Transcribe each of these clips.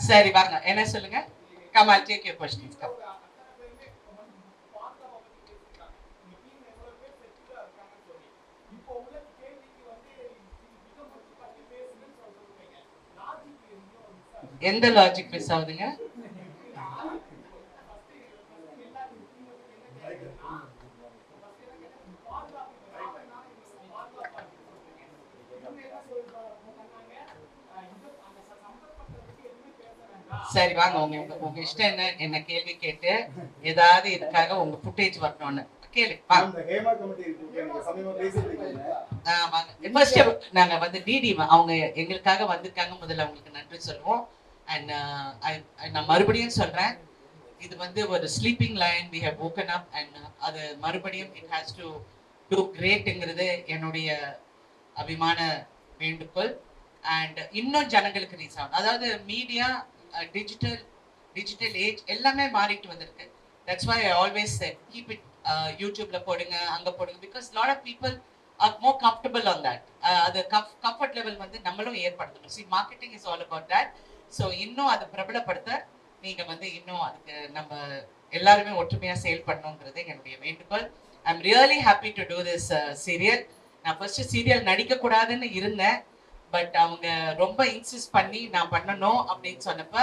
சரி வாங்க என்ன சொல்லுங்க? Kamal take you question come எந்த லாஜிக் மிஸ் ஆகுதுங்க? சரி வாங்க. உங்க உங்க- உங்க இஷ்டம் என்ன? என்ன கேள்வி கேட்டு ஏதாவது இதுக்காக உங்க ஃபுட்டேஜ் வரணும்னு. கேளு வாங்க. நீங்க வந்து டிடி அவங்க எங்களுக்காக வந்திருக்காங்க. முதல்ல அவங்களுக்கு நன்றி சொல்லுவோம். அண்ட் நான் மறுபடியும் சொல்றேன். இது வந்து ஒரு sleeping line we have woken up and அது மறுபடியும் இட் ஹேஸ் டு டூ கிரேட்ங்கிறது என்னுடைய அபிமான வேண்டுகோள். அண்ட் இன்னும் ஜனங்களுக்கு ரீச் ஆகும் அதாவது மீடியா டிஜிட்டல் டிஜிட்டல் ஏஜ் எல்லாமே மாறிட்டு வந்திருக்கு. That's why I always said keep it யூடியூப்ல போடுங்க அங்க போடுங்க because lot of people are more comfortable on that அது கம்ஃபர்ட் லெவல் வந்து நம்மளும் ஏற்படுத்தணும். See marketing is all about that so இன்னும் அதை பிரபலப்படுத்த நீங்க வந்து இன்னும் அதுக்கு நம்ம எல்லாருமே ஒற்றுமையா செயல்படணுங்கிறது என்னுடைய வேண்டுகோள். I am really happy to do this serial நான் ஃபர்ஸ்ட் சீரியல் நடிக்க கூடாதுன்னு இருந்தேன். பட் அவங்க ரொம்ப இன்சிஸ்ட் பண்ணி நான் பண்ணணும் அப்படின்னு சொன்னப்ப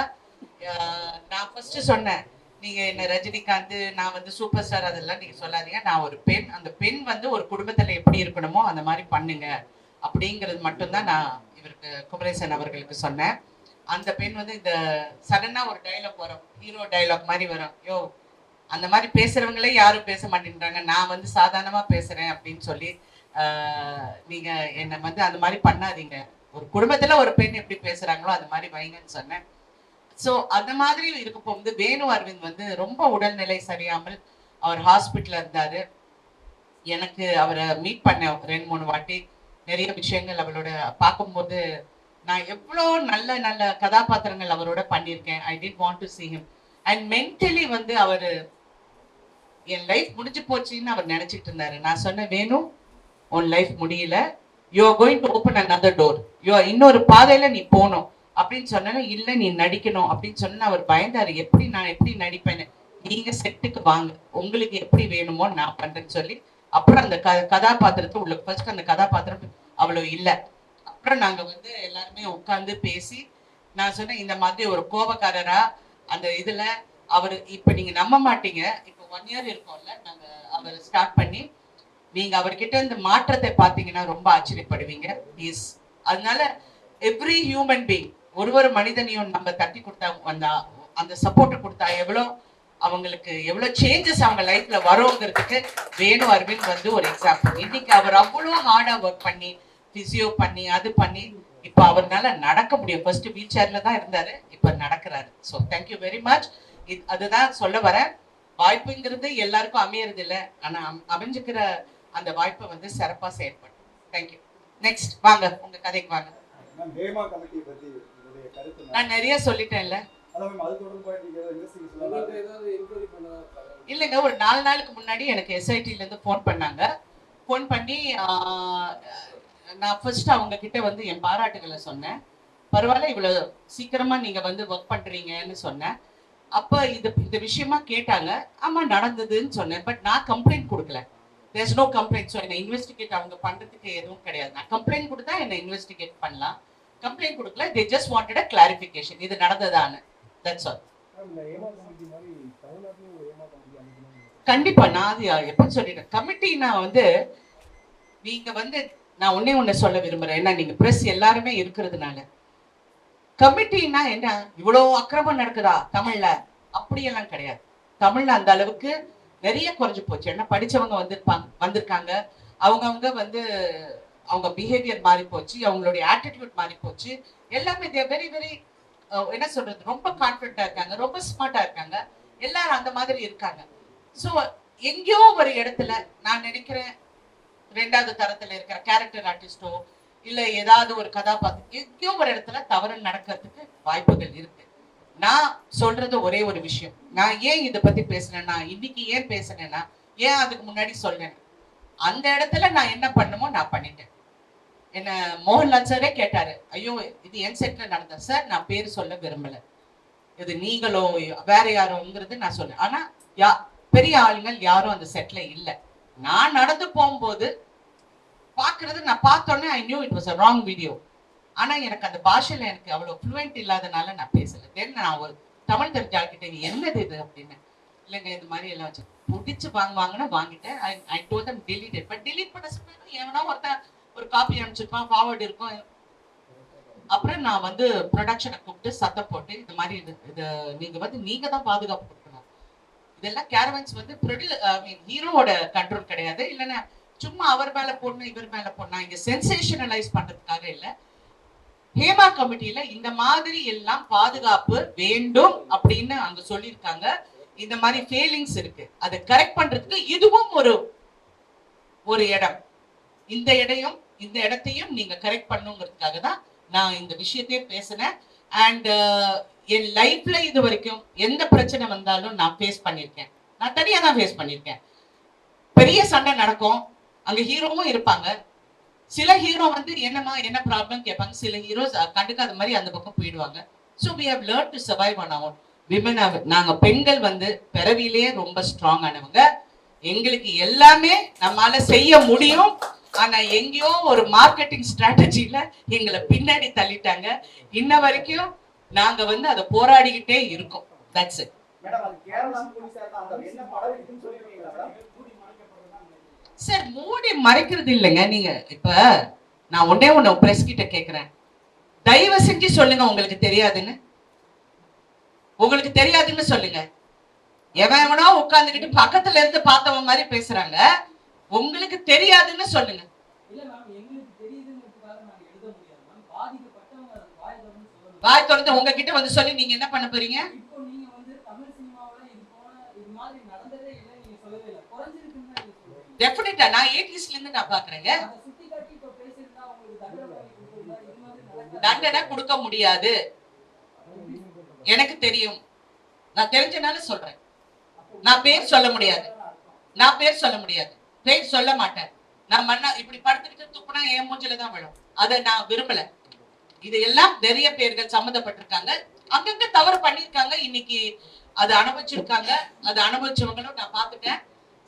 நான் ஃபர்ஸ்ட் சொன்னேன். நீங்க என்ன ரஜினிகாந்த் நான் வந்து சூப்பர் ஸ்டார் அதெல்லாம் நீங்க சொல்லாதீங்க. நான் ஒரு பெண் அந்த பெண் வந்து ஒரு குடும்பத்துல எப்படி இருக்கணுமோ அந்த மாதிரி பண்ணுங்க. அப்படிங்கிறது மட்டும்தான் நான் இவருக்கு குமரேசன் அவர்களுக்கு சொன்னேன். அந்த பெண் வந்து இந்த சடனா ஒரு டைலாக் வரும். ஹீரோ டைலாக் மாதிரி வரும். யோ அந்த மாதிரி பேசுறவங்களே யாரும் பேச மாட்டேன்றாங்க. நான் வந்து சாதாரணமா பேசுறேன் அப்படின்னு சொல்லி நீங்க என்னை வந்து அந்த மாதிரி பண்ணாதீங்க. ஒரு குடும்பத்துல ஒரு பெண் எப்படி பேசுறாங்களோ அது மாதிரி வைங்கன்னு சொன்னேன். ஸோ அந்த மாதிரி இருக்க வந்து வேணு அரவிந்த் வந்து ரொம்ப உடல்நிலை சரியாமல் அவர் ஹாஸ்பிட்டல் இருந்தாரு. எனக்கு அவரை மீட் பண்ணேன் ரெண்டு மூணு வாட்டி நிறைய விஷயங்கள் அவளோட பார்க்கும்போது நான் எவ்வளோ நல்ல நல்ல கதாபாத்திரங்கள் அவரோட பண்ணியிருக்கேன். I did want to see him and mentally வந்து அவர் என் லைஃப் முடிஞ்சு போச்சுன்னு அவர் நினைச்சிட்டு இருந்தாரு. நான் சொன்னேன் வேணும் உன் லைஃப் முடியல. You are going to open another door you இன்னொரு பாதையில நீ போகணும். அப்படின்னு சொன்னா இல்ல நீ நடிக்கணும். அப்படின்னு சொன்னா அவர் பயந்தாரு. எப்படி நான் எப்படி நடிப்பேன்னு? நீங்க செட்டுக்கு வாங்க. உங்களுக்கு எப்படி வேணுமோ நான் பண்றேன்னு சொல்லி அப்புறம் அந்த க கதாபாத்திரத்தை உள்ள ஃபர்ஸ்ட் அந்த கதாபாத்திரம் அவ்வளவு இல்ல. அப்புறம் நாங்க வந்து எல்லாருமே உட்கார்ந்து பேசி நான் சொன்னேன் இந்த மாதிரி ஒரு கோபக்காரரா அந்த இதுல அவர் இப்ப நீங்க நம்ப மாட்டீங்க. இப்ப ஒன் இயர் இருக்கோம்ல நாங்க அவர் ஸ்டார்ட் பண்ணி நீங்க அவர்கிட்ட இந்த மாற்றத்தை பார்த்தீங்கன்னா ரொம்ப ஆச்சரியப்படுவீங்க. இஸ் அதனால எவ்ரி ஹியூமன் பீங் ஒரு ஒரு மனிதனையும் நம்ம தட்டி கொடுத்தா அந்த அந்த சப்போர்ட் கொடுத்தா எவ்வளோ அவங்களுக்கு எவ்வளோ சேஞ்சஸ் அவங்க லைஃப்ல வருங்கிறதுக்கு வேணு அரவிந்த் வந்து ஒரு எக்ஸாம்பிள் இன்னைக்கு அவர் அவ்வளோ ஹார்டா ஒர்க் பண்ணி பிசியோ பண்ணி அது பண்ணி இப்போ அவர்னால நடக்க முடியும். ஃபர்ஸ்ட் வீல் சேர்ல தான் இருந்தாரு இப்போ நடக்கிறாரு. So thank you very much இது அதுதான் சொல்ல வரேன். வாய்ப்புங்கிறது எல்லாருக்கும் அமையறது ஆனால் அமைஞ்சுக்கிற அந்த வாய்ப்பை வந்து சிறப்பாக செயல்படும் தேங்க்யூ நெக்ஸ்ட் வாங்க உங்க கதைக்கு வாங்க. நான் நிறைய சொல்லிட்டேன்ல. இல்லைங்க ஒரு நாலு நாளுக்கு முன்னாடி எனக்கு எஸ்ஐடில இருந்து ஃபோன் பண்ணாங்க. ஃபோன் பண்ணி நான் ஃபர்ஸ்ட் அவங்க கிட்ட வந்து என் பாராட்டுகளை சொன்னேன். பரவாயில்ல இவ்வளவு சீக்கிரமா நீங்க வந்து ஒர்க் பண்றீங்கன்னு சொன்னேன். அப்ப இது இந்த விஷயமா கேட்டாங்க. ஆமா நடந்ததுன்னு சொன்னேன். பட் நான் கம்ப்ளைண்ட் கொடுக்கல. தேர்ஸ் நோ கம்ப்ளைண்ட் ஸோ என்னை இன்வெஸ்டிகேட் அவங்க பண்றதுக்கு எதுவும் கிடையாது. நான் கம்ப்ளைண்ட் கொடுத்தா என்னை இன்வெஸ்டிகேட் பண்ணலாம். கம்ப்ளைண்ட் கொடுக்கல. They just wanted a clarification இது நடந்ததான்னு. தட்ஸ் ஆல் கண்டிப்பா நான் அது எப்படி சொல்லிட்டேன்? கமிட்டினா வந்து நீங்க வந்து நான் ஒண்ணே ஒண்ணு சொல்ல விரும்புறேன். ஏன்னா நீங்க பிரஸ் எல்லாருமே இருக்கிறதுனால. கமிட்டினா என்ன? இவ்வளவு அக்கிரமம் நடக்குதா தமிழ்ல? அப்படியெல்லாம் கிடையாது. தமிழ்ல அந்த அளவுக்கு நிறைய குறைஞ்சு போச்சு. ஏன்னா படிச்சவங்க வந்திருப்பாங்க வந்திருக்காங்க. அவங்கவுங்க வந்து அவங்க பிஹேவியர் மாறி போச்சு. அவங்களுடைய ஆட்டிடியூட் மாறி போச்சு. எல்லாமே தேர் வெரி வெரி என்ன சொல்றது? ரொம்ப கான்ஃபிடண்டா இருக்காங்க. ரொம்ப ஸ்மார்ட்டா இருக்காங்க. எல்லாரும் அந்த மாதிரி இருக்காங்க. ஸோ எங்கேயோ ஒரு இடத்துல நான் நினைக்கிறேன் ரெண்டாவது தரத்துல இருக்கிற கேரக்டர் ஆர்டிஸ்டோ இல்லை ஏதாவது ஒரு கதாபாத்திரம் எங்கேயோ ஒரு இடத்துல தவறு நடக்கிறதுக்கு வாய்ப்புகள் இருக்கு. நான் சொல்றது ஒரே ஒரு விஷயம். நான் ஏன் இதை பத்தி பேசுனேன்னா இன்னைக்கு ஏன் பேசுனேன்னா ஏன் அதுக்கு முன்னாடி சொன்னேன் அந்த இடத்துல நான் என்ன பண்ணுமோ நான் பண்ணிட்டேன். என்ன மோகன்லால் சாரே கேட்டாரு ஐயோ இது என் செட்ல நடந்த? சார் நான் பேர் சொல்ல விரும்பல. இது நீங்களோ வேற யாரோங்கிறது நான் சொன்னேன் ஆனா யா பெரிய ஆளுங்கள் யாரும் அந்த செட்ல இல்ல. நான் நடந்து போகும்போது பாக்குறது நான் பார்த்தோன்னே I knew it was a wrong video ஆனா எனக்கு அந்த பாஷையில எனக்கு அவ்வளவு ஃப்ளூவெண்ட் இல்லாதனால நான் பேசல. தென் நான் ஒரு தமிழ் தெரிஞ்ச ஆள்கிட்ட இது என்னது இது? அப்படின்னு. இல்லைங்க இது மாதிரி எல்லாம் வச்சு பிடிச்சு வாங்குவாங்கன்னா வாங்கிட்டேன். I I told them delete but delete பண்ண சொன்னா எவனா ஒருத்தன் ஒரு காப்பி அனுப்பிச்சிருப்பான் ஃபார்வர்டு இருக்கும். அப்புறம் நான் வந்து ப்ரொடக்ஷனை கூப்பிட்டு சத்தம் போட்டு இந்த மாதிரி இது இது நீங்க வந்து நீங்க தான் பாதுகாப்பு கொடுக்கணும். இதெல்லாம் கேரவன்ஸ் வந்து ப்ரொடியூ ஐ மீன் ஹீரோவோட கண்ட்ரோல் கிடையாது. இல்லைன்னா சும்மா அவர் மேல போடணும் இவர் மேல போடணும் இங்க சென்சேஷனலைஸ் பண்றதுக்காக இல்ல. ஹேமா கமிட்டியில இந்த மாதிரி எல்லாம் பாதுகாப்பு வேண்டும் அப்படின்னு அங்க சொல்லியிருக்காங்க. இந்த மாதிரி ஃபெயிலிங்ஸ் இருக்கு. அதை கரெக்ட் பண்றதுக்கு இதுவும் ஒரு ஒரு இடம். இந்த இடையும் இந்த இடத்தையும் நீங்க கரெக்ட் பண்ணுங்கிறதுக்காக தான் நான் இந்த விஷயத்தையே பேசினேன். அண்ட் என் லைஃப்ல இது வரைக்கும் எந்த பிரச்சனை வந்தாலும் நான் ஃபேஸ் பண்ணியிருக்கேன். நான் தனியாக தான் ஃபேஸ் பண்ணியிருக்கேன். பெரிய சண்டை நடக்கும். அங்க ஹீரோவும் இருப்பாங்க. சில ஹீரோ வந்து என்னமா என்ன ப்ராப்ளம் கேட்பாங்க? சில ஹீரோஸ் கண்டுக்காத மாதிரி அந்த பக்கம் போயிடுவாங்க. So we have learn to survive on our women நாங்க பெண்கள் வந்து பிறவியிலேயே ரொம்ப ஸ்ட்ராங் ஆனவங்க. எங்களுக்கு எல்லாமே நம்மால செய்ய முடியும். ஆனா எங்கேயோ ஒரு மார்க்கெட்டிங் ஸ்ட்ராட்டஜில எங்களை பின்னாடி தள்ளிட்டாங்க. இன்ன வரைக்கும் நாங்க வந்து அதை போராடிக்கிட்டே இருக்கோம். தட்ஸ் இட் மேடம் அது கேரளா போலீஸார் தான் அந்த என்ன படம் இருக்குன்னு சொல்லிருக்கீங்களா மேடம் சார் மூடி மறைக்கிறது இல்லைங்க. நீங்க இப்ப நான் ஒன்னே ஒண்ணு பிரஸ் கிட்ட கேக்குறேன். தயவு செஞ்சு சொல்லுங்க உங்களுக்கு தெரியாதுன்னு. உங்களுக்கு தெரியாதுன்னு சொல்லுங்க. எவன் எவனோ உட்கார்ந்துகிட்டு பக்கத்துல இருந்து பார்த்தவன் மாதிரி பேசுறாங்க. உங்களுக்கு தெரியாதுன்னு சொல்லுங்க. வாய் திறந்து உங்ககிட்ட வந்து சொல்லி நீங்க என்ன பண்ண போறீங்க இப்போ நீங்க வந்து தமிழ் சினிமாவுல இது போன இது மாதிரி நடந்ததே இல்லை நீங்க சொல்லவே இல்லை குறைஞ்சிருக்குன்னு தான் நீங்க சொல்றீங்க டெஃபினட்டா நான் ஏடிஎஸ்ல இருந்து நான் பாக்குறேங்க தண்டனை கொடுக்க முடியாது. எனக்கு தெரியும். நான் தெரிஞ்சனால சொல்றேன். நான் பேர் சொல்ல முடியாது. நான் பேர் சொல்ல முடியாது. பேர் சொல்ல மாட்டேன். நான் மண்ணா இப்படி படுத்துக்கிட்டு துப்புனா என் மூஞ்சில தான் விழும். அதை நான் விரும்பல. இது எல்லாம் நிறைய பேர்கள் சம்மந்தப்பட்டிருக்காங்க. அங்கங்க தவறு பண்ணியிருக்காங்க. இன்னைக்கு அதை அனுபவிச்சிருக்காங்க. அதை அனுபவிச்சவங்களும் நான் பார்த்துட்டேன்.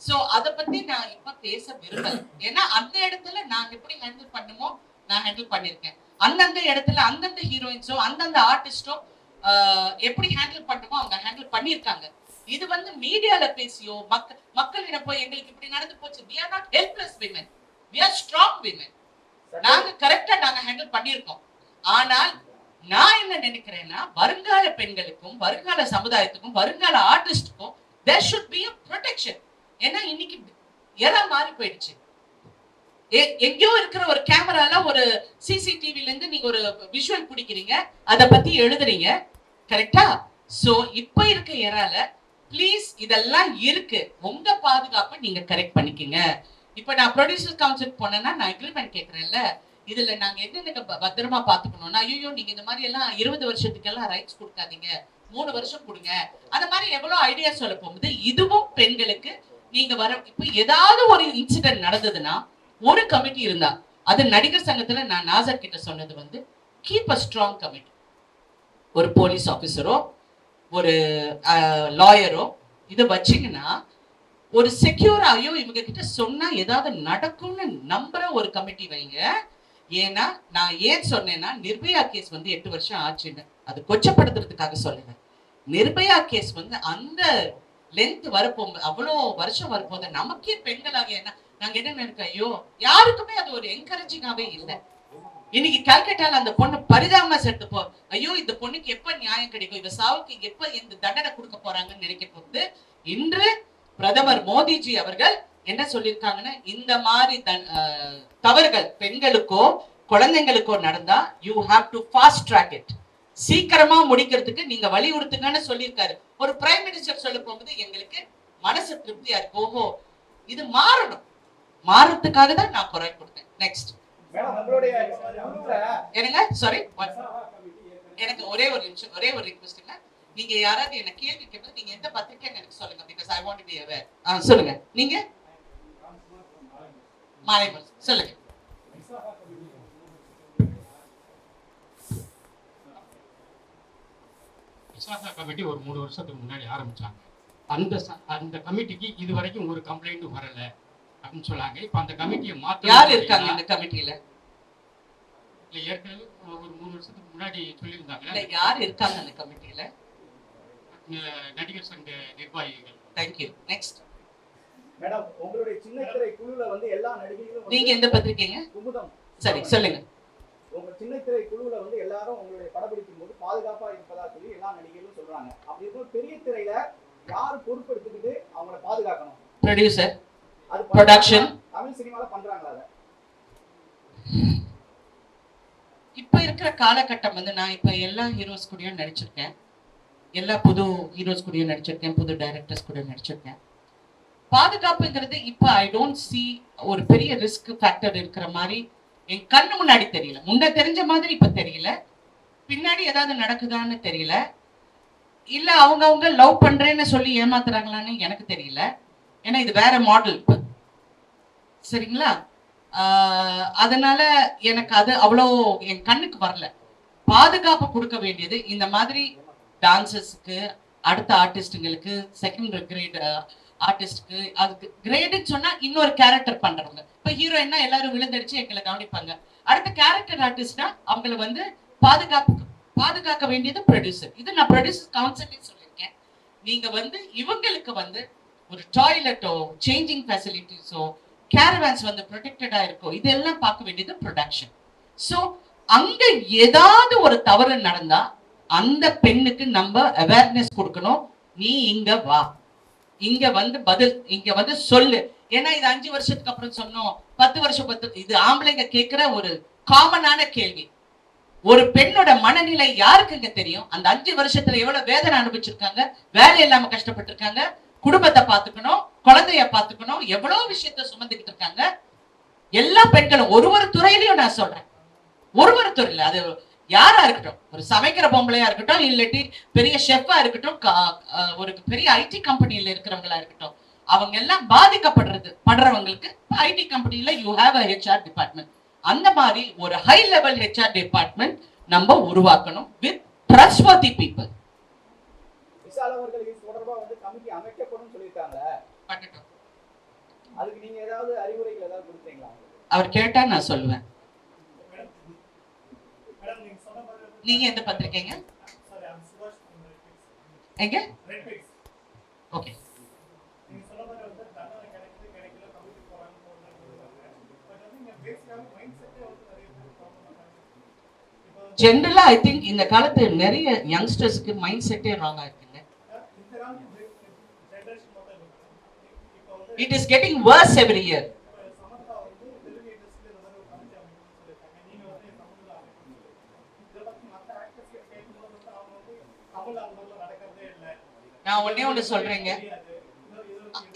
சோ அத பத்தி நான் இப்ப பேச விரும்பல. ஏன்னா அந்த இடத்துல நான் எப்படி ஹேண்டில் பண்ணுமோ நான் ஹேண்டில் பண்ணிருக்கேன். அந்தந்த இடத்துல அந்தந்த ஹீரோயின்ஸோ அந்தந்த ஆர்டிஸ்டோ எப்படி ஹேண்டில் பண்ணுமோ அவங்க ஹேண்டில் பண்ணிருக்காங்க. இது வந்து மீடியால பேசியோ மக்கள் மக்களிடம் போய் எங்களுக்கு இப்படி நடந்து போச்சு. We are not helpless women we are strong women நாங்க கரெக்டா நாங்க ஹேண்டில் பண்ணியிருக்கோம் ஆனால் நான் என்ன நினைக்கிறேன்னா வருங்கால பெண்களுக்கும் வருங்கால சமுதாயத்துக்கும் வருங்கால ஆர்டிஸ்டுக்கும் there should be a protection ஏன்னா இன்னைக்கு எல்லாம் மாறி போயிடுச்சு. எ- எங்கேயோ இருக்கிற ஒரு கேமரால ஒரு சிசிடிவில இருந்து நீங்க ஒரு விஷுவல் பிடிக்கிறீங்க அதை பத்தி எழுதுறீங்க. கரெக்டா சோ இப்ப இருக்க ஏரால ப்ளீஸ் இதெல்லாம் இருக்கு. உங்க பாதுகாப்பை நீங்க கரெக்ட் பண்ணிக்கங்க. இப்ப நான் ப்ரொடியூசர் கவுன்சில் போனேன்னா நான் அக்ரிமெண்ட் கேட்கறேன்ல இதுல நாங்க என்னென்ன ப- பத்திரமா பாத்துக்கணும்னா ஐயோ நீங்க இந்த மாதிரி எல்லாம் இருபது வருஷத்துக்கெல்லாம் ரைட்ஸ் கொடுக்காதீங்க. மூணு வருஷம் கொடுங்க. அந்த மாதிரி எவ்வளவு ஐடியா சொல்ல போகும்போது இதுவும் பெண்களுக்கு நீங்க வர இப்ப ஏதாவது ஒரு இன்சிடென்ட் நடந்ததுன்னா ஒரு கமிட்டி இருந்தா அது நடிகர் சங்கத்துல நான் நாசர் கிட்ட சொன்னது வந்து கீப் அ ஸ்ட்ராங் கமிட்டி ஒரு போலீஸ் ஆஃபீஸரோ ஒரு லாயரோ இதை வச்சீங்கன்னா ஒரு செக்யூர் இவங்க கிட்ட சொன்னா ஏதாவது நடக்கும்னு நம்புற ஒரு கமிட்டி வைங்க. ஏன்னா நான் ஏன் சொன்னேன்னா நிர்பயா கேஸ் வந்து எட்டு வருஷம் ஆச்சுன்னு. அது கொச்சப்படுத்துறதுக்காக சொல்லுங்க நிர்பயா கேஸ் வந்து அந்த லென்த் வரப்போம் அவ்வளோ வருஷம் வரப்போது நமக்கே பெண்களாக என்ன நாங்க என்ன நினைக்கிறோம் ஐயோ யாருக்குமே அது ஒரு என்கரேஜிங்காவே இல்லை. இன்னைக்கு கல்கட்டால அந்த பொண்ணு பரிதாபமா செத்து போ ஐயோ இந்த பொண்ணுக்கு எப்ப நியாயம் கிடைக்கும்? இவ சாவுக்கு எப்ப இந்த தண்டனை கொடுக்க போறாங்கன்னு நினைக்க போது இன்று பிரதமர் மோடிஜி அவர்கள் என்ன சொல்லியிருக்காங்கன்னா இந்த மாதிரி தன்- தவறுகள் பெண்களுக்கோ குழந்தைங்களுக்கோ நடந்தா you have to fast track it சீக்கிரமா முடிக்கிறதுக்கு நீங்க வலியுறுத்துங்கன்னு சொல்லியிருக்காரு. ஒரு பிரைம் மினிஸ்டர் சொல்ல போகும்போது எங்களுக்கு மனசு திருப்தியா இருக்கு. ஓஹோ இது மாறணும். மாறத்துக்காக தான் நான் குரல் கொடுத்தேன். நெக்ஸ்ட் என்னங்க? சாரி எனக்கு ஒரே ஒரு நிமிஷம் ஒரே ஒரு ரிக்வெஸ்ட் இல்ல. நீங்க யாராவது என்ன கேள்வி கேட்பது நீங்க எந்த பத்திரிக்கைன்னு எனக்கு சொல்லுங்க. Because I want be aware ஆ சொல்லுங்க. நீங்க? மாலைமன் சொல்லுங்க. விசாகா கமிட்டி ஒரு மூணு வருஷத்துக்கு முன்னாடி ஆரம்பிச்சாங்க. அந்த அந்த கமிட்டிக்கு இது வரைக்கும் ஒரு கம்ப்ளைண்ட்டும் வரல அப்படின்னு சொன்னாங்க. இப்போ அந்த கமிட்டியை மாத்த யார் இருக்காங்க இந்த கமிட்டியில? இல்ல ஏற்கனவே ஒரு மூணு வருஷத்துக்கு முன்னாடி இல்ல சொல்லியிருந்தாங்க யார் இருக்காங்க அந்த கமிட்டியில? நடிகர் சங்க நிர்வாகிகள். தேங்க்யூ நெக்ஸ்ட் மேடம் உங்களுடைய சின்ன திரை குழுல வந்து எல்லா நடிகைகளும் நீங்க எந்த பத்திரிக்கைங்க? குமுதம். சரி சொல்லுங்க. உங்க சின்ன திரை குழுவுல வந்து எல்லாரும் உங்களுடைய படப்பிடிக்கும் போது பாதுகாப்பா இருப்பதா சொல்லி எல்லா நடிகைகளும் சொல்றாங்க. அப்படி இருக்கும் பெரிய திரையில யார் பொறுப்பெடுத்துக்கிட்டு அவங்கள பாதுகாக்கணும்? ப்ரொடியூசர் அது Production. தமிழ் சினிமால பண்றாங்களா அதை? இப்ப இருக்கிற காலகட்டம் வந்து நான் இப்ப எல்லா ஹீரோஸ் கூடயும் நடிச்சிருக்கேன். எல்லா புது ஹீரோஸ் கூடயும் நடிச்சிருக்கேன் புது டைரக்டர்ஸ் கூட நடிச்சிருக்கேன். பாதுகாப்புங்கிறது இப்ப ஐ டோன்ட் see ஒரு பெரிய ரிஸ்க் ஃபேக்டர் இருக்கிற மாதிரி என் கண்ணு முன்னாடி தெரியல. முன்ன தெரிஞ்ச மாதிரி இப்ப தெரியல. பின்னாடி ஏதாவது நடக்குதான்னு தெரியல. இல்ல அவங்க அவங்க லவ் பண்றேன்னு சொல்லி ஏமாத்துறாங்களான்னு எனக்கு தெரியல. ஏன்னா இது வேற மாடல் இப்ப. சரிங்களா? ஆஹ் அதனால எனக்கு அது அவ்வளோ என் கண்ணுக்கு வரல. பாதுகாப்பு கொடுக்க வேண்டியது இந்த மாதிரி டான்சர்ஸ்க்கு அடுத்த ஆர்டிஸ்ட்டுங்களுக்கு செகண்ட் கிரேட் ஆர்டிஸ்ட்க்கு அதுக்கு கிரேடுன்னு சொன்னா இன்னொரு கேரக்டர் பண்றவங்க. இப்ப ஹீரோயின்னா எல்லாரும் விழுந்தடிச்சு எங்களை கவனிப்பாங்க. அடுத்த கேரக்டர் ஆர்டிஸ்ட்னா அவங்கள வந்து பாதுகாப்பு பாதுகாக்க வேண்டியது ப்ரொடியூசர் இது நான் ப்ரொடியூசர் கவுன்சிலே சொல்லியிருக்கேன். நீங்க வந்து இவங்களுக்கு வந்து ஒரு டாய்லெட்டோ சேஞ்சிங் ஃபெசிலிட்டிஸோ கேரவேன்ஸ் வந்து ப்ரொடெக்டடா இருக்கோ இதெல்லாம் பார்க்க வேண்டியது ப்ரொடக்ஷன் ஸோ அங்க ஏதாவது ஒரு தவறு நடந்தா அந்த பெண்ணுக்கு நம்ம அவேர்னஸ் கொடுக்கணும். நீ இங்க வா. இங்க வந்து பதில் இங்க வந்து சொல்லு. ஏன்னா இது அஞ்சு வருஷத்துக்கு அப்புறம் சொன்னோம். பத்து வருஷம் பத்து இது ஆம்பளைங்க கேட்கிற ஒரு காமனான கேள்வி. ஒரு பெண்ணோட மனநிலை யாருக்குங்க தெரியும்? அந்த அஞ்சு வருஷத்துல எவ்வளவு வேதனை அனுபவிச்சிருக்காங்க? வேலை இல்லாம கஷ்டப்பட்டிருக்காங்க. குடும்பத்தை பாத்துக்கணும் குழந்தைய பாத்துக்கணும் எவ்வளவு விஷயத்த சுமந்துக்கிட்டு இருக்காங்க? எல்லா பெண்களும் ஒரு ஒரு துறையிலையும் நான் சொல்றேன். ஒரு ஒரு துறையில அது யாரா இருக்கட்டும் ஒரு சமைக்கிற பொம்பளையா இருக்கட்டும் இல்லாட்டி பெரிய ஷெஃபா இருக்கட்டும் ஒரு பெரிய ஐடி கம்பெனில இருக்கிறவங்களா இருக்கட்டும் அவங்க எல்லாம் பாதிக்கப்படுறது படுறவங்களுக்கு ஐடி கம்பெனில you have a HR department அந்த மாதிரி ஒரு ஹை லெவல் ஹெச்ஆர் டிபார்ட்மெண்ட் நம்ம உருவாக்கணும் வித் ட்ரஸ்ட்வர்த்தி பீப்புள் விஷால் அவர்கள் இது தொடர்பா வந்து கமிட்டி அமைக்கப்படும் சொல்லியிருக்காங்க. பண்ணட்டும் அதுக்கு நீங்க ஏதாவது அறிவுரைகள் ஏதாவது கொடுத்தீங்களா அவர் கேட்டா நான் சொல்லுவேன் நீங்க எந்த பத்திரிக்கைங்க? எங்க? ஓகே. ஜென்ரலா ஐ திங்க் இந்த காலத்து நிறைய யங்ஸ்டர்ஸ்க்கு மைண்ட் செட்டே ராங்கா இருக்குங்க it is getting worse every year நான் ஒன்னே ஒண்ணு சொல்றேங்க.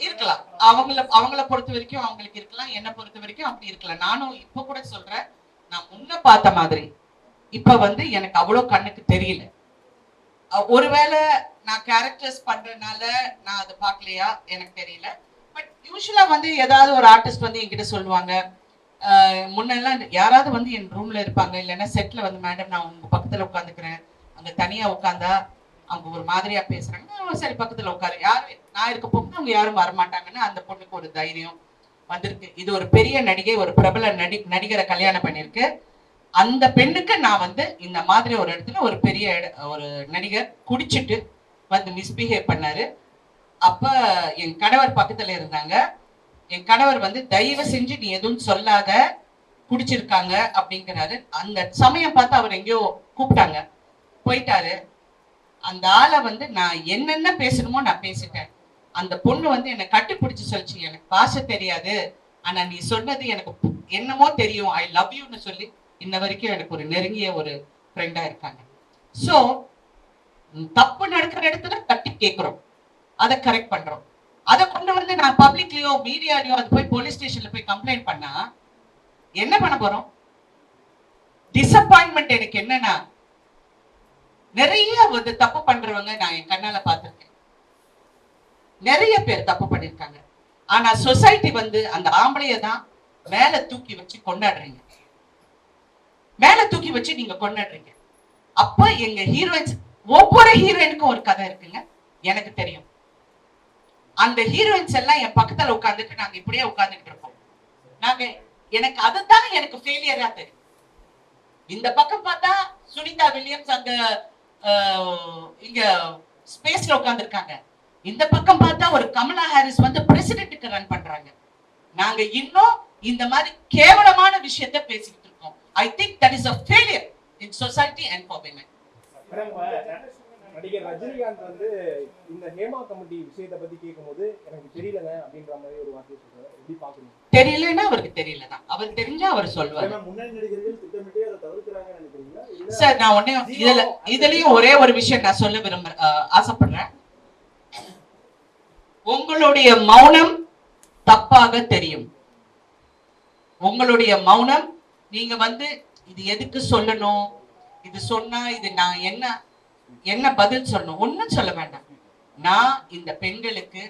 இருக்கலாம். அவங்கள அவங்கள பொறுத்த வரைக்கும் அவங்களுக்கு இருக்கலாம். என்ன பொறுத்த வரைக்கும் அப்படி இருக்கலாம். நானும் இப்ப கூட சொல்றேன். நான் முன்ன பார்த்த மாதிரி இப்ப வந்து எனக்கு அவ்வளவு கண்ணுக்கு தெரியல. ஒருவேளை நான் கேரக்டர்ஸ் பண்றதுனால நான் அதை பார்க்கலையா? எனக்கு தெரியல. பட் யூஸ்வலா வந்து ஏதாவது ஒரு ஆர்டிஸ்ட் வந்து என்கிட்ட சொல்லுவாங்க. முன்னெல்லாம் யாராவது வந்து என் ரூம்ல இருப்பாங்க. இல்லைன்னா செட்ல வந்து மேடம் நான் உங்க பக்கத்துல உட்காந்துக்கிறேன். அங்க தனியா உட்காந்தா அவங்க ஒரு மாதிரியா பேசுறாங்க. சரி பக்கத்துல உட்காரு. யாரு நான் இருக்க போகும்போது அவங்க யாரும் வரமாட்டாங்கன்னு அந்த பொண்ணுக்கு ஒரு தைரியம் வந்திருக்கு. இது ஒரு பெரிய நடிகை ஒரு பிரபல நடி நடிகரை கல்யாணம் பண்ணிருக்கு அந்த பெண்ணுக்கு நான் வந்து இந்த மாதிரி ஒரு இடத்துல ஒரு பெரிய ஒரு நடிகர் குடிச்சிட்டு வந்து மிஸ்பிஹேவ் பண்ணாரு. அப்ப என் கணவர் பக்கத்துல இருந்தாங்க. என் கணவர் வந்து தயவு செஞ்சு நீ எதுவும் சொல்லாத குடிச்சிருக்காங்க அப்படிங்கிறாரு. அந்த சமயம் பார்த்து அவர் எங்கேயோ கூப்பிட்டாங்க. போயிட்டாரு. அந்த ஆளை வந்து நான் என்னென்ன பேசணுமோ நான் பேசிட்டேன். அந்த பொண்ணு வந்து என்னை கட்டிப்பிடிச்சு சொல்லிச்சு எனக்கு பாஷை தெரியாது. ஆனா நீ சொன்னது எனக்கு என்னமோ தெரியும். ஐ லவ் யூன்னு சொல்லி இன்ன வரைக்கும் எனக்கு ஒரு நெருங்கிய ஒரு ஃப்ரெண்டா இருக்காங்க. ஸோ தப்பு நடக்கிற இடத்துல தட்டி கேட்குறோம் அதை கரெக்ட் பண்றோம். அதை கொண்டு வந்து நான் பப்ளிக்லயோ மீடியாலயோ அது போய் போலீஸ் ஸ்டேஷன்ல போய் கம்ப்ளைண்ட் பண்ணா என்ன பண்ண போறோம்? டிசப்பாயின்மெண்ட் எனக்கு என்னன்னா நிறைய வந்து தப்பு பண்றவங்க நான் என் கண்ணால பார்த்திருக்கேன். நிறைய பேர் தப்பு பண்ணிருக்காங்க. ஆனா சொசைட்டி வந்து அந்த ஆம்பளைய தான் மேல தூக்கி வச்சு கொண்டாடுறீங்க. மேல தூக்கி வச்சு நீங்க கொண்டாடுறீங்க. அப்ப எங்க ஹீரோயின்ஸ் ஒவ்வொரு ஹீரோயினுக்கும் ஒரு கதை இருக்குங்க. எனக்கு தெரியும். அந்த ஹீரோயின்ஸ் எல்லாம் என் பக்கத்துல உட்காந்துட்டு நாங்க இப்படியே உட்காந்துட்டு இருப்போம். நாங்க எனக்கு அதுதான் எனக்கு ஃபெயிலியரா தெரியும். இந்த பக்கம் பார்த்தா சுனிதா வில்லியம்ஸ் அங்க இங்க ஸ்பேஸ்ல உட்காந்துருக்காங்க இந்த பக்கம் பார்த்தா ஒரு கமலா ஹாரிஸ் வந்து பிரசிடென்ட்டுக்கு ரன் பண்றாங்க. நாங்க இன்னும் இந்த மாதிரி கேவலமான விஷயத்த பேசிக்கிட்டு இருக்கோம். I think that is a failure in society and for women நடிகர் ரஜினிகாந்த் வந்து இந்த ஹேமா கமிட்டி விஷயத்தை பத்தி கேட்கும்போது எனக்கு தெரியலங்க அப்படின்ற மாதிரி ஒரு வார்த்தையை சொல்றாரு. எப்படி பாக்குறீங்க? தெரியலன்னா அவருக்கு தெரியலதான். அவர் தெரிஞ்சா அவர் சொல்வார். சார் நான் ஒன்னே இதுல இதுலயும் ஒரே ஒரு விஷயம் நான் சொல்ல விரும்புறேன் அஹ், ஆசைப்படுறேன். உங்களுடைய மௌனம் தப்பாக தெரியும். உங்களுடைய மௌனம் நீங்க வந்து இது எதுக்கு சொல்லணும்? இது சொன்னா இது நான் என்ன என்ன பதில் சொல்லணும்? ஒண்ணும் சொல்ல வேண்டாம். நான் இந்த பெண்களுக்கு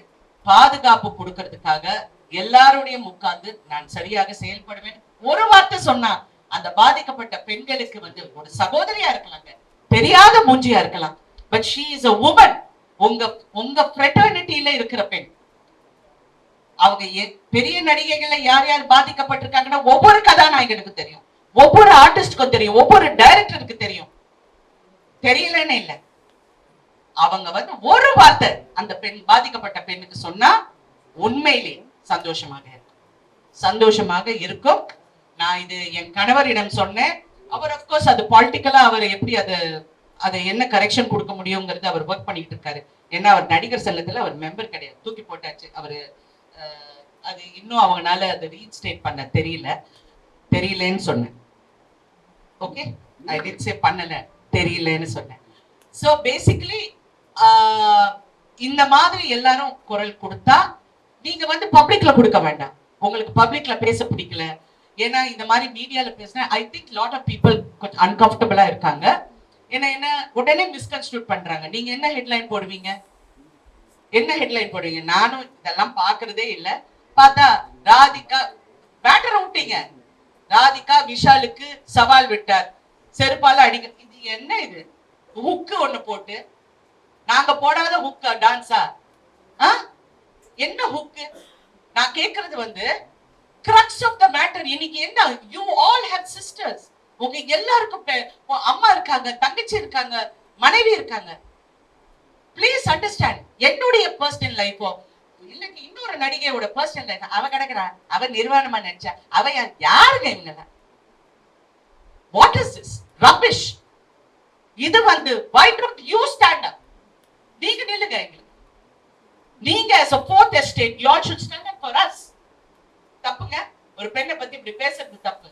பாதுகாப்பு கொடுக்கறதுக்காக எல்லாருடைய உட்கார்ந்து நான் சரியாக செயல்படுவேன். ஒரு வார்த்தை சொன்னா அந்த பாதிக்கப்பட்ட பெண்களுக்கு வந்து ஒரு சகோதரியா இருக்கலாங்க. தெரியாத மூஞ்சியா இருக்கலாம். But she is a woman. உங்க உங்க ஃப்ரெட்டர்னிட்டியில இருக்கிற பெண். அவங்க எ- பெரிய நடிகைகள்ல யார் யார் பாதிக்கப்பட்டிருக்காங்கன்னா ஒவ்வொரு கதாநாயகனுக்கு தெரியும். ஒவ்வொரு ஆர்டிஸ்டுக்கும் தெரியும். ஒவ்வொரு டைரக்டருக்கு தெரியும். தெரியலன்னு இல்ல. அவங்க வந்து ஒரு வார்த்தை அந்த பெண் பாதிக்கப்பட்ட பெண்ணுக்கு சொன்னா உண்மையிலே சந்தோஷமாக இருக்கும். சந்தோஷமாக இருக்கும். நான் இது என் கணவரிடம் சொன்னேன். அவர் அப்கோர்ஸ் அது பாலிட்டிக்கலா அவர் எப்படி அது அதை என்ன கரெக்ஷன் கொடுக்க முடியுங்கிறது அவர் ஒர்க் பண்ணிட்டு இருக்காரு. ஏன்னா அவர் நடிகர் செல்லத்துல அவர் மெம்பர் கிடையாது. தூக்கி போட்டாச்சு. அவரு அது இன்னும் அவங்களால அதை ரீஸ்டேட் பண்ண தெரியல. தெரியலன்னு சொன்னேன். ஓகே ஐ டிட் சே பண்ணல. தெரியலன்னு சொன்னேன். ஸோ பேசிக்கலி இந்த மாதிரி எல்லாரும் குரல் கொடுத்தா நீங்க வந்து பப்ளிக்ல கொடுக்க வேண்டாம். உங்களுக்கு பப்ளிக்ல பேச பிடிக்கல. ஏன்னா இந்த மாதிரி மீடியால பேசினா I think lot of people கொஞ்சம் அன்கம்ஃபர்டபுளா இருக்காங்க. ஏன்னா என்ன உடனே மிஸ்கன்ஸ்டியூட் பண்றாங்க. நீங்க என்ன ஹெட்லைன் போடுவீங்க? என்ன ஹெட்லைன் போடுவீங்க? நானும் இதெல்லாம் பாக்குறதே இல்ல. பார்த்தா ராதிகா பேட்டர் விட்டீங்க ராதிகா விஷாலுக்கு சவால் விட்டார். செருப்பால அடிக்க இது என்ன இது? ஹுக்கு ஒண்ணு போட்டு. நாங்க போடாத ஹுக்கா டான்ஸா ஆ? என்ன ஹுக்கு நான் கேக்குறது வந்து கிரக்ஸ் ஆஃப் த மேட்டர் இன்னைக்கு என்ன? யூ ஆல் ஹேவ் சிஸ்டர்ஸ் உங்க எல்லாருக்கும் அம்மா இருக்காங்க தங்கச்சி இருக்காங்க மனைவி இருக்காங்க. ப்ளீஸ் அண்டர்ஸ்டாண்ட் என்னுடைய பர்சனல் லைஃபோ இல்லைங்க இன்னொரு நடிகையோட பர்சனல் லைஃப் அவ கிடக்குறா அவ நிர்வாணமா நினைச்சா அவ யாருங்க இவங்க வாட் இஸ் திஸ் ரபிஷ் இது வந்து why don't you stand up நீங்க நில்லுங்க எங்களுக்கு. நீங்க as a fourth estate you all should stand up for us. தப்புங்க? ஒரு பெண்ணை பத்தி இப்படி பேசுறது தப்பு.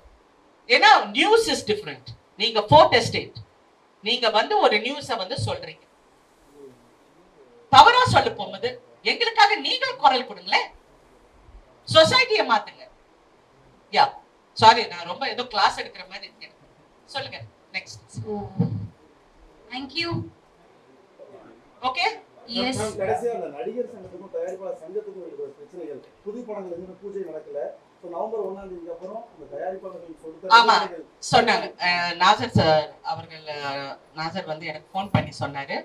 ஏன்னா நியூஸ் இஸ் டிஃப்ரெண்ட் நீங்க ஃபோர்த் எஸ்டேட் நீங்க வந்து ஒரு நியூஸ வந்து சொல்றீங்க. தவறா சொல்ல போகும்போது எங்களுக்காக நீங்களும் குரல் கொடுங்களேன். சொசைட்டியை மாத்துங்க. யா சாரி நான் ரொம்ப ஏதோ கிளாஸ் எடுக்கிற மாதிரி இருக்கேன். சொல்லுங்க நெக்ஸ்ட் தேங்க்யூ ஓகே கடைசியா அந்த நடிகர் சங்கத்துக்கும் தயாரிப்பாளர் சங்கத்துக்கும் இருக்கிற பிரச்சனைகள் புது படங்கள் எதுவும் பூஜை நடக்கல. ஸோ நவம்பர் ஒண்ணாம் தேதிக்கு அப்புறம் அந்த தயாரிப்பாளர்கள் சொல்லிட்டு ஆமா. சொன்னாங்க. நாசர் சார் அவர்கள் நாசர் வந்து எனக்கு ஃபோன் பண்ணி சொன்னாரு.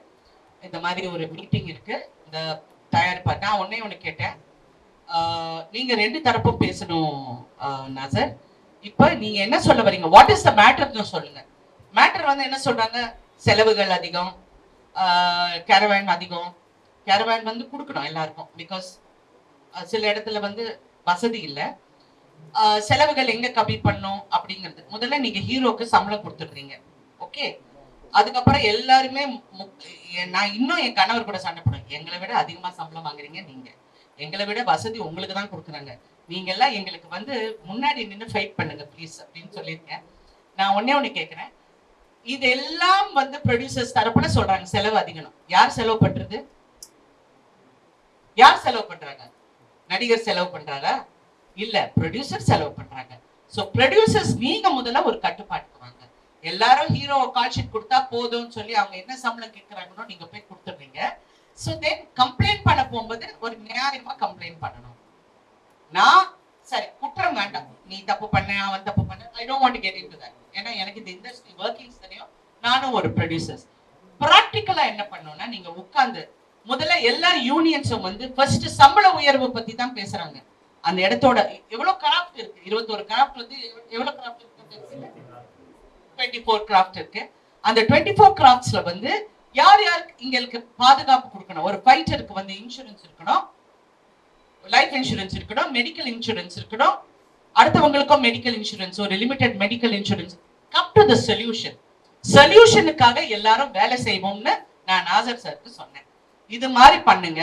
இந்த மாதிரி ஒரு மீட்டிங் இருக்கு. இந்த தயாரிப்பா நான் ஒன்னே ஒன்று கேட்டேன். நீங்க ரெண்டு தரப்பும் பேசணும் நாசர். இப்போ நீங்க என்ன சொல்ல வரீங்க? வாட் இஸ் த மேட்டர்னு சொல்லுங்க. மேட்டர் வந்து என்ன சொல்றாங்க? செலவுகள் அதிகம். கேரவேன் அதிகம். கேரவேன் வந்து கொடுக்கணும் எல்லாருக்கும் பிகாஸ் சில இடத்துல வந்து வசதி இல்லை. செலவுகள் எங்க கம்மி பண்ணும் அப்படிங்கிறது. முதல்ல நீங்க ஹீரோக்கு சம்பளம் கொடுத்துடுறீங்க. ஓகே அதுக்கப்புறம் எல்லாருமே நான் இன்னும் என் கணவர் கூட சண்டை போடுவேன். எங்களை விட அதிகமா சம்பளம் வாங்குறீங்க நீங்க. எங்களை விட வசதி உங்களுக்கு தான் கொடுக்குறாங்க. நீங்க எல்லாம் எங்களுக்கு வந்து முன்னாடி நின்று ஃபைட் பண்ணுங்க ப்ளீஸ் அப்படின்னு சொல்லியிருக்கேன். நான் ஒன்னே ஒன்று கேட்குறேன் இதெல்லாம் வந்து ப்ரொடியூசர்ஸ் தரப்புல சொல்றாங்க செலவு அதிகம் யார் செலவு பண்றது? யார் செலவு பண்றாங்க? நடிகர் செலவு பண்றாரா? இல்ல ப்ரொடியூசர் செலவு பண்றாங்க. சோ ப்ரொடியூசர்ஸ் நீங்க முதல்ல ஒரு கட்டுப்பாட்டுக்கு வாங்க. எல்லாரும் ஹீரோ கால் ஷீட் கொடுத்தா போதும்னு சொல்லி அவங்க என்ன சம்பளம் கேட்கறாங்களோ நீங்க போய் கொடுத்துடுறீங்க. சோ தென் கம்ப்ளைண்ட் பண்ண போகும்போது ஒரு நியாயமா கம்ப்ளைண்ட் பண்ணணும். நான் சரி குற்றம் வேண்டாம். நீ தப்பு பண்ண அவன் தப்பு பண்ண. I don't want get into that ஏன்னா எனக்கு இந்த இண்டஸ்ட்ரி ஒர்க்கிங்ஸ் தெரியும் நானும் ஒரு ப்ரொடியூசர்ஸ் ப்ராக்டிக்கலா என்ன பண்ணோம்னா நீங்க உட்கார்ந்து முதல்ல எல்லா யூனியன்ஸும் வந்து ஃபர்ஸ்ட் சம்பள உயர்வு பத்தி தான் பேசுறாங்க. அந்த இடத்தோட எவ்வளவு கிராஃப்ட் இருக்கு? இருபத்தோரு கிராஃப்ட் வந்து எவ்வளவு கிராஃப்ட் இருக்கு டுவெண்ட்டி ஃபோர் கிராஃப்ட் இருக்கு. அந்த டுவெண்ட்டி ஃபோர் கிராஃப்ட்ஸ்ல வந்து யார் யாருக்கு எங்களுக்கு பாதுகாப்பு கொடுக்கணும்? ஒரு ஃபைட்டருக்கு வந்து இன்சூரன்ஸ் இருக்கணும். லைஃப் இன்சூரன்ஸ் இருக்கணும் மெடிக்கல் இன்சூரன்ஸ் இருக்கணும். அடுத்தவங்களுக்கும் மெடிக்கல் இன்சூரன்ஸ் ஒரு limited medical insurance come to the solution சொல்யூஷனுக்காக எல்லாரும் வேலை செய்வோம்னு நான் நாசர் சாருக்கு சொன்னேன். இது மாதிரி பண்ணுங்க.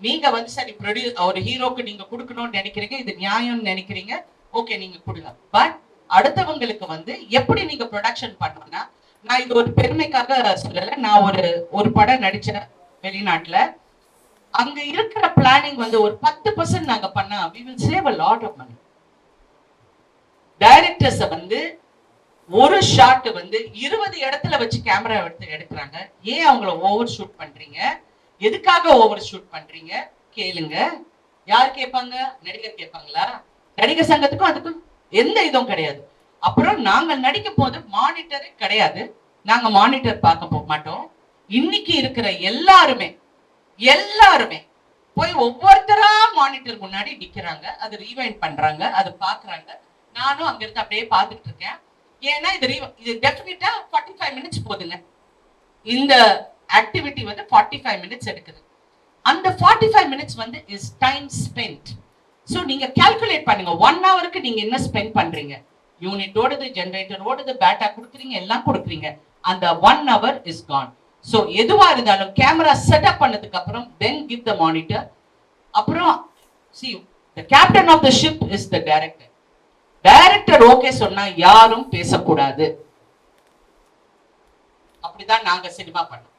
நீங்க வந்து சரி ப்ரொடியூ ஒரு ஹீரோக்கு நீங்க கொடுக்கணும்னு நினைக்கிறீங்க இது நியாயம்னு நினைக்கிறீங்க ஓகே நீங்க கொடுங்க. பட் அடுத்தவங்களுக்கு வந்து எப்படி நீங்க ப்ரொடக்ஷன் பண்ணணும்னா நான் இது ஒரு பெருமைக்காக சொல்லலை நான் ஒரு ஒரு படம் நடிச்சேன் வெளிநாட்டுல. அங்க இருக்கிற பிளானிங் வந்து ஒரு பத்து பர்சன்ட் நாங்க பண்ணா we will save a lot of money directors வந்து ஒரு ஷாட் வந்து இருபது இடத்துல வச்சு கேமரா எடுத்து எடுக்கிறாங்க. ஏன் அவங்கள ஓவர் ஷூட் பண்றீங்க? எதுக்காக ஓவர் ஷூட் பண்றீங்க? கேளுங்க. யார் கேட்பாங்க? நடிகர் கேட்பாங்களா? நடிகர் சங்கத்துக்கும் அதுக்கும் எந்த இதுவும் கிடையாது. அப்புறம் நாங்க நடிக்கும் போது மானிட்டரே கிடையாது. நாங்க மானிட்டர் பார்க்க போக மாட்டோம். இன்னைக்கு இருக்கிற எல்லாருமே எல்லாருமே போய் ஒவ்வொருத்தரா மானிட்டர் முன்னாடி நிக்கிறாங்க. அது ரீவைண்ட் பண்றாங்க அது பாக்குறாங்க. நானும் அங்க இருந்து அப்படியே பார்த்துட்டு இருக்கேன். ஏன்னா இது இது டெஃபினட்டா ஃபார்ட்டி ஃபைவ் மினிட்ஸ் போதுங்க இந்த ஆக்டிவிட்டி வந்து ஃபார்ட்டி ஃபைவ் மினிட்ஸ் எடுக்குது. அந்த ஃபார்ட்டி ஃபைவ் மினிட்ஸ் வந்து இஸ் டைம் ஸ்பெண்ட் ஸோ நீங்க கால்குலேட் பண்ணுங்க. ஒன் ஹவருக்கு நீங்க என்ன ஸ்பெண்ட் பண்றீங்க? யூனிட் ஓடுது ஜென்ரேட்டர் ஓடுது பேட்டா கொடுக்குறீங்க எல்லாம் கொடுக்குறீங்க. அந்த one hour is gone so எதுவா இருந்தாலும் கேமரா செட்டப் பண்ணதுக்கு அப்புறம் தென் கிவ் த மானிட்டர் அப்புறம் see the captain of the ship is the director director okay சொன்னா யாரும் பேசக்கூடாது. அப்படிதான் நாங்க சினிமா பண்ணோம்.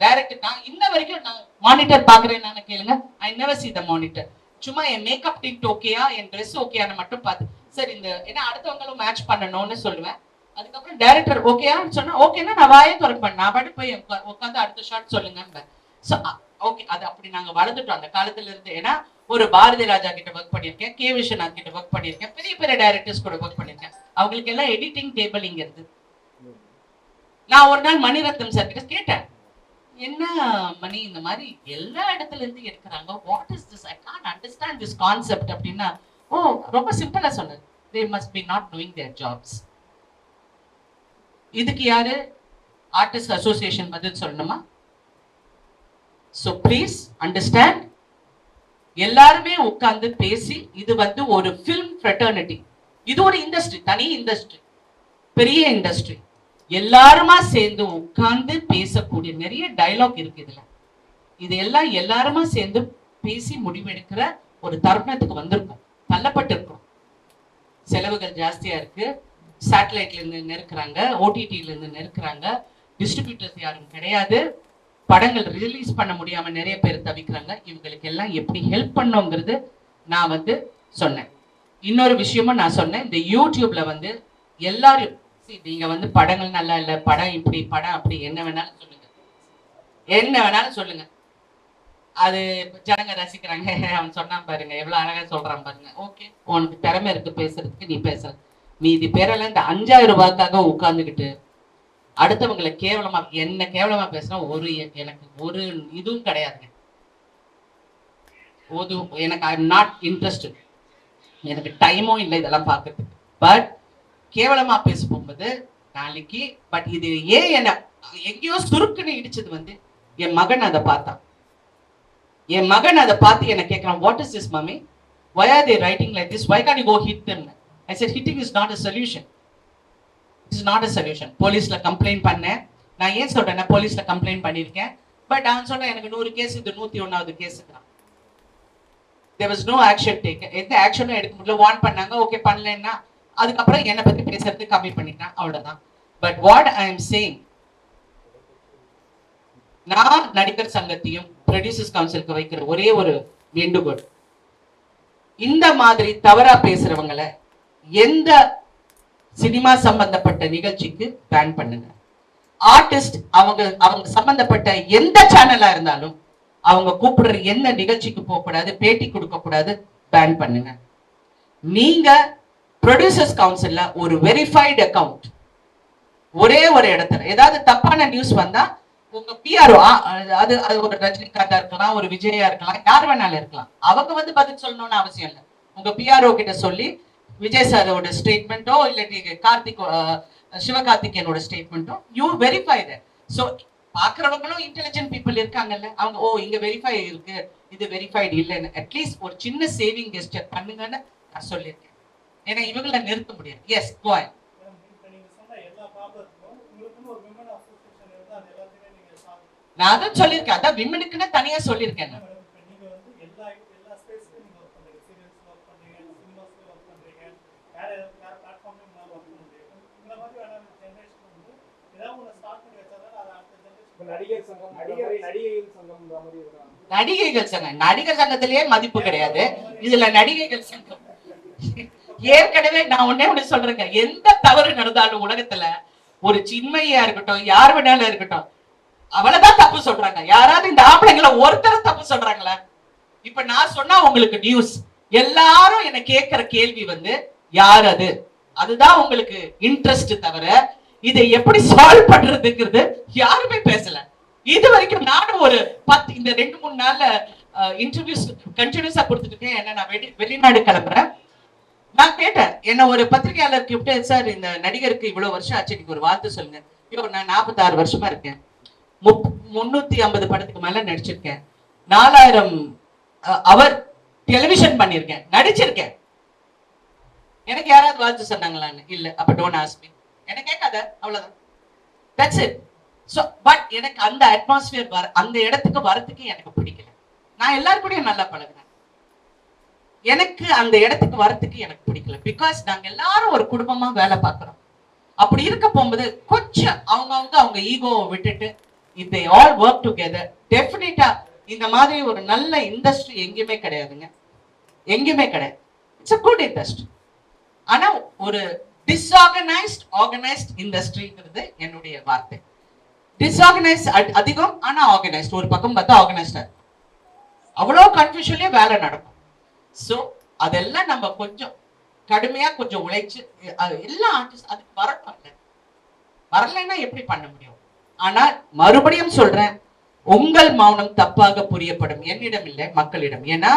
டைரக்டர் நான் இன்ன வரைக்கும் நான் மானிட்டர் பாக்குறேன் நான் கேளுங்க. I never see the monitor சும்மா என் மேக்கப் டிக் ஓகேயா என் ட்ரெஸ் ஓகேயான்னு மட்டும் பார்த்து சரி இந்த ஏன்னா அடுத்தவங்களும் மேட்ச் பண்ணணும்னு சொல்லுவேன். அதுக்கப்புறம் டைரக்டர் ஓகேயா சொன்னா ஓகேன்னா நான் வாயே திறக்க நான் பாட்டு போய் உட்காந்து அடுத்த ஷாட் சொல்லுங்க ஸோ ஓகே அது அப்படி நாங்க வளர்ந்துட்டோம். அந்த காலத்துல இருந்து ஏன்னா ஒரு பாரதி ராஜா கிட்ட ஒர்க் பண்ணியிருக்கேன் கே விஸ்வநாத் கிட்ட ஒர்க் பண்ணியிருக்கேன் பெரிய பெரிய டைரக்டர்ஸ் கூட ஒர்க் பண்ணியிருக்கேன். அவங்களுக்கு எல்லாம் எடிட்டிங் டேபிள் இங்க இருந்து நான் ஒரு நாள் மணிரத்னம் சார் கிட்ட கேட்டேன் என்ன மணி இந்த மாதிரி எல்லா இடத்துல இருந்து எடுக்கிறாங்க? What is this I can't understand this concept அப்படின்னா ஓ ரொம்ப சிம்பிளா சொன்னது they must be not doing their jobs இதுக்கு யாரு? ஆர்டிஸ்ட் அசோசியேஷன் பதில் சொல்லணுமா? ஸோ ப்ளீஸ் அண்டர்ஸ்டாண்ட் எல்லாருமே உட்கார்ந்து பேசி இது வந்து ஒரு ஃபில்ம் ஃப்ரெட்டர்னிட்டி இது ஒரு இண்டஸ்ட்ரி தனி இண்டஸ்ட்ரி பெரிய இண்டஸ்ட்ரி எல்லாருமா சேர்ந்து உட்கார்ந்து பேசக்கூடிய நிறைய டயலாக் இருக்கு இதுல. இது எல்லாம் எல்லாருமா சேர்ந்து பேசி முடிவெடுக்கிற ஒரு தருணத்துக்கு வந்திருக்கும். தள்ளப்பட்டிருக்கும். செலவுகள் ஜாஸ்தியா இருக்கு. சேட்டலைட்லேருந்து நெருக்கிறாங்க நெருக்குறாங்க நெருக்கிறாங்க. டிஸ்ட்ரிபியூட்டர்ஸ் யாரும் கிடையாது. படங்கள் ரிலீஸ் பண்ண முடியாமல் நிறைய பேர் தவிக்கிறாங்க. இவங்களுக்கு எல்லாம் எப்படி ஹெல்ப் பண்ணோங்கிறது நான் வந்து சொன்னேன். இன்னொரு விஷயமும் நான் சொன்னேன். இந்த யூடியூப்ல வந்து எல்லாரும் see, நீங்க வந்து படங்கள் நல்லா இல்லை படம் இப்படி படம் அப்படி என்ன வேணாலும் சொல்லுங்க. என்ன வேணாலும் சொல்லுங்க. அது ஜனங்க ரசிக்கிறாங்க. அவன் சொன்னான் பாருங்க. எவ்வளவு அழகா சொல்றான் பாருங்க. ஓகே உனக்கு திறமை இருக்கு பேசுறதுக்கு நீ பேசுற. மீதி பேரெல்லாம் இந்த அஞ்சாயிரம் ரூபாய்க்காக உட்காந்துக்கிட்டு அடுத்தவங்களை கேவலமா என்ன கேவலமா பேசினா ஒரு எ- எனக்கு ஒரு இதுவும் கிடையாதுங்க. ஒரு எனக்கு ஐ நாட் இன்ட்ரெஸ்டட் எனக்கு டைமும் இல்லை இதெல்லாம் பார்க்கறதுக்கு. பட் கேவலமா பேச போகும்போது நாளைக்கு பட் இது ஏன் என்ன எங்கேயோ சுருக்குன்னு இடிச்சது வந்து என் மகன் அதை பார்த்தான். என் மகன் அதை பார்த்து என்ன கேட்கிறான் what is this mummy why are writing writing this this? Why can't go hit hit I sir hitting is not a solution it's not a solution போலீஸ்ல கம்ப்ளைண்ட் பண்ணேன். நான் ஏன் சொல்றேன்னா போலீஸில் கம்ப்ளைண்ட் பண்ணியிருக்கேன். பட் அவன் சொன்னா எனக்கு நூறு கேஸ் இது நூத்தி ஒன்னாவது கேஸுக்குறான் there was no action take எந்த ஆக்ஷனும் எடுக்க முடியல. வார்ன் பண்ணாங்க. ஓகே பண்ணலன்னா அதுக்கப்புறம் என்னை பற்றி பேசுறது கம்மி பண்ணிட்டான். அவ்வளோதான் but what I am saying நான் நடிகர் சங்கத்தையும் ப்ரொடியூசர்ஸ் கவுன்சிலுக்கு வைக்கிற ஒரே ஒரு வேண்டுகோள். இந்த மாதிரி தவறா பேசுறவங்களை எந்த சினிமா சம்பந்தப்பட்ட நிகழ்ச்சிக்கு பேன் பண்ணுங்க. ஆர்டிஸ்ட் அவங்க அவங்க சம்பந்தப்பட்ட எந்த சேனலா இருந்தாலும் அவங்க கூப்பிடுற எந்த நிகழ்ச்சிக்கு போக கூடாது பேட்டி கொடுக்க கூடாது பேன் பண்ணுங்க. நீங்க ப்ரொடியூசர்ஸ் கவுன்சில்ல ஒரு வெரிஃபைடு அக்கவுண்ட் ஒரே ஒரு இடத்துல ஏதாவது தப்பான நியூஸ் வந்தா உங்க பிஆர்ஓ அது அது ஒரு ரஜினிகாந்தா இருக்கலாம் ஒரு விஜயா இருக்கலாம் யார் வேணாலும் இருக்கலாம். அவங்க வந்து பதில் சொல்லணும்னு அவசியம் இல்லை. உங்க பிஆர்ஓ கிட்ட சொல்லி விஜய் சாரோட ஸ்டேட்மெண்ட்டோ இல்லாட்டி கார்த்திக் சிவகார்த்திகேயனோட ஸ்டேட்மெண்ட்டோ யூ வெரிஃபை தட் ஸோ பாக்குறவங்களும் இன்டெலிஜென்ட் பீப்புள் இருக்காங்கல்ல அவங்க ஓ இங்க வெரிஃபை இருக்கு. இது வெரிஃபைடு இல்லைன்னு. அட்லீஸ்ட் ஒரு சின்ன சேவிங் கெஸ்டர் பண்ணுங்கன்னு நான் சொல்லியிருக்கேன். ஏன்னா இவங்கள நிறுத்த முடியாது. எஸ் கோய் நான் அதான் சொல்லியிருக்கேன். அதான் விமனுக்குன்னு தனியா சொல்லியிருக்கேன் நான். மேடம் இப்ப நீங்க வந்து எல்லா எல்லா ஸ்பேஸ்லயும் நீங்க ஒர்க் பண்றீங்க சீரியல்ஸ்ல ஒர்க் பண்றீங்க சினிமாஸ்ல ஒர்க் பண்றீங்க வேற வேற பிளாட்ஃபார்ம்ல உங்களால ஒர்க் பண்ண முடியும் இந்த மாதிரி வேற ஜெனரேஷன் வந்து ஏதாவது ஒன்று ஸ்டார்ட் பண்ணி வச்சாதான் அது அடுத்த இப்ப ஜெனரேஷன் நடிகர் சங்கம் நடிகர் நடிகைகள் சங்கம்ன்ற நடிகைகள் சங்கம். நடிகர் சங்கத்திலேயே மதிப்பு கிடையாது. இதுல நடிகைகள் சங்கம். ஏற்கனவே நான் ஒன்னே ஒண்ணு சொல்றேங்க. எந்த தவறு நடந்தாலும் உலகத்துல ஒரு சின்மையா இருக்கட்டும் யார் வேணாலும் இருக்கட்டும் அவ்வளவுதான் தப்பு சொல்றாங்க. யாராவது இந்த ஆம்பளைங்களை ஒருத்தர் தப்பு சொல்றாங்களா? இப்ப நான் சொன்னா உங்களுக்கு நியூஸ் எல்லாரும் என்ன கேட்கிற கேள்வி வந்து யார் அது? அதுதான் உங்களுக்கு இன்ட்ரெஸ்ட் தவிர இதை எப்படி சால்வ் பண்றதுங்கிறது யாருமே பேசல. இது வரைக்கும் நானும் ஒரு பத்து இந்த ரெண்டு மூணு நாள்ல இன்டர்வியூஸ் கண்டினியூஸா கொடுத்துட்டு இருக்கேன் என்ன நான் வெளி வெளிநாடு கிளம்புறேன். நான் கேட்டேன் என்ன ஒரு பத்திரிகையாளர் கிப்டேன் சார் இந்த நடிகருக்கு இவ்வளவு வருஷம் ஆச்சு நீங்க ஒரு வார்த்தை சொல்லுங்க. ஐயோ நான் நாற்பத்தாறு வருஷமா இருக்கேன். முப் முன்னூத்தி ஐம்பது படத்துக்கு மேல நடிச்சிருக்கேன். நாலாயிரம் அவர் டெலிவிஷன் பண்ணியிருக்கேன் நடிச்சிருக்கேன். எனக்கு யாராவது வாழ்த்து சொன்னாங்களான்னு? இல்ல அப்ப டோன் ஆஸ்மி என்ன எனக்கு கேட்காத? அவ்வளவுதான். தட்ஸ் இட் ஸோ பட் எனக்கு அந்த அட்மாஸ்பியர் வர அந்த இடத்துக்கு வரத்துக்கு எனக்கு பிடிக்கல. நான் எல்லாருக்கூடையும் நல்லா பழகுனேன். எனக்கு அந்த இடத்துக்கு வரத்துக்கு எனக்கு பிடிக்கல. பிகாஸ் நாங்க எல்லாரும் ஒரு குடும்பமா வேலை பார்க்குறோம். அப்படி இருக்க போகும்போது கொஞ்சம் அவங்கவுங்க அவங்க ஈகோவை விட்டுட்டு இதை ஆல் ஒர்க் டுகெதர் டெஃபினட்டா இந்த மாதிரி ஒரு நல்ல இண்டஸ்ட்ரி எங்கேயுமே கிடையாதுங்க. எங்கேயுமே கிடையாது. இட்ஸ் அ குட் இண்டஸ்ட்ரி ஆனா ஒரு டிஸ்ஆர்கனைஸ்ட் ஆர்கனைஸ்ட் இண்டஸ்ட்ரிங்கிறது என்னுடைய வார்த்தை. டிஸ்ஆர்கனைஸ் அதிகம் ஆனா ஆர்கனைஸ்ட் ஒரு பக்கம் பார்த்தா ஆர்கனைஸ்டா அவ்வளோ கன்ஃபியூஷன்லயே வேலை நடக்கும். ஸோ அதெல்லாம் நம்ம கொஞ்சம் கடுமையா கொஞ்சம் உழைச்சு அது எல்லா ஆர்டிஸ்ட் அதுக்கு வரணும்ல வரலைன்னா எப்படி பண்ண முடியும்? ஆனா மறுபடியும் சொல்றேன் உங்கள் மௌனம் தப்பாக புரியப்படும். என்னிடம் இல்லை மக்களிடம். ஏன்னா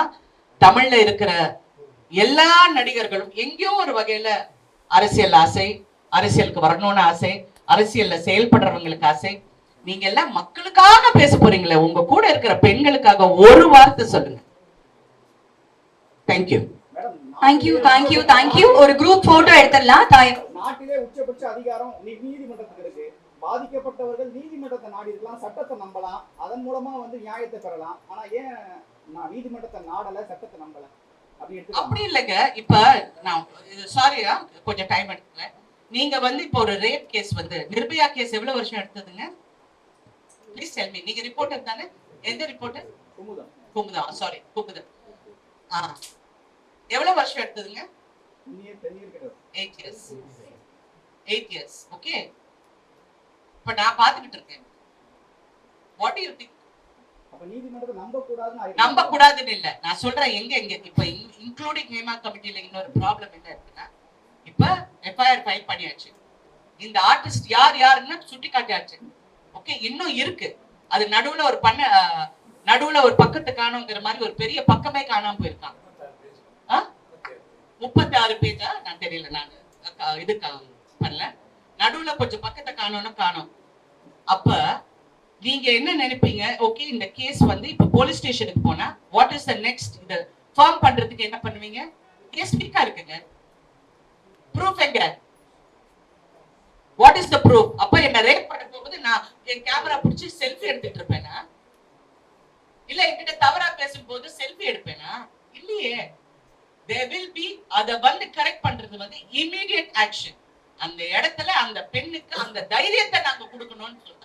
தமிழ்ல இருக்கிற எல்லா நடிகர்களும் எங்கேயோ ஒரு வகையில அரசியல் ஆசை அரசியலுக்கு வரணும்னு ஆசை அரசியல்ல செயல்படுறவங்களுக்கு ஆசை. நீங்க எல்லாம் மக்களுக்காக பேச போறீங்களே உங்க கூட இருக்கிற பெண்களுக்காக ஒரு வார்த்தை சொல்லுங்க. Thank you madam thank you thank you thank you ஒரு குரூப் போட்டோ எடுத்துடலாம் தாய். நாட்டிலே உச்சபட்ச அதிகாரம் நீ- நீதிமன்றத்துக்கு இருக்கு. பாதிக்கப்பட்டவர்கள் நீதிமன்றத்தை நாடி இருக்கலாம் சட்டத்தை நம்பலாம். அதன் மூலமா வந்து நியாயத்தை பெறலாம். ஆனா ஏன் நான் நீதிமன்றத்தை நாடல சட்டத்தை நம்பல? அப்படி இல்லைங்க. இப்ப நான் சாரியா கொஞ்சம் டைம் எடுக்கல நீங்க வந்து இப்போ ஒரு ரேப் கேஸ் வந்து நிர்பயா கேஸ் எவ்வளவு வருஷம் எடுத்ததுங்க? ப்ளீஸ் டெல் மீ நீங்க ரிப்போர்ட்டர் தானே எந்த ரிப்போர்ட்டர் குமுதம். சாரி குமுதம். ஆ. எவ்வளவு வருஷம் எடுத்ததுங்க? Eight years eight years okay இப்ப நான் பாத்துக்கிட்டு இருக்கேன். வாட் யூ திங்க் நம்ப கூடாதுன்னு இல்ல. நான் சொல்றேன் எங்க எங்க இப்ப இன்க்ளூடிங் மீமா கமிட்டில இன்னொரு ப்ராப்ளம் என்ன இருக்குன்னா இப்ப எஃப்ஐஆர் ஃபைல் பண்ணியாச்சு. இந்த ஆர்டிஸ்ட் யார் யாருன்னு சுட்டி காட்டியாச்சு ஓகே இன்னும் இருக்கு. அது நடுவுல ஒரு பண்ண நடுவுல ஒரு பக்கத்து காணுங்கிற மாதிரி ஒரு பெரிய பக்கமே காணாம போயிருக்கான். முப்பத்தி ஆறு பேஜா? நான் தெரியல நான் இது பண்ணல. நடுவுல கொஞ்சம் பக்கத்தை காணோம்னு காணோம். அப்ப நீங்க என்ன நினைப்பீங்க? ஓகே இந்த கேஸ் வந்து இப்ப போலீஸ் ஸ்டேஷனுக்கு போனா வாட் இஸ் த நெக்ஸ்ட் இத ஃபார்ம் பண்றதுக்கு என்ன பண்ணுவீங்க? கேஸ் வீக்கா இருக்குங்க. ப்ரூஃப் எங்க? வாட் இஸ் த ப்ரூஃப் அப்ப என்ன ரேப் பண்ண போகும்போது நான் என் கேமரா பிடிச்சி செல்ஃபி எடுத்துட்டு இருப்பேனா? இல்ல என்கிட்ட தவறா பேசும்போது செல்ஃபி எடுப்பேனா? இல்லையே. தே வில் பி அத வந்து கரெக்ட் பண்றது வந்து இமீடியட் ஆக்ஷன் அந்த இடத்துல அந்த பெண்ணுக்கு அந்த தைரியத்தை நாங்க கொடுக்கணும்னு சொல்றோம்.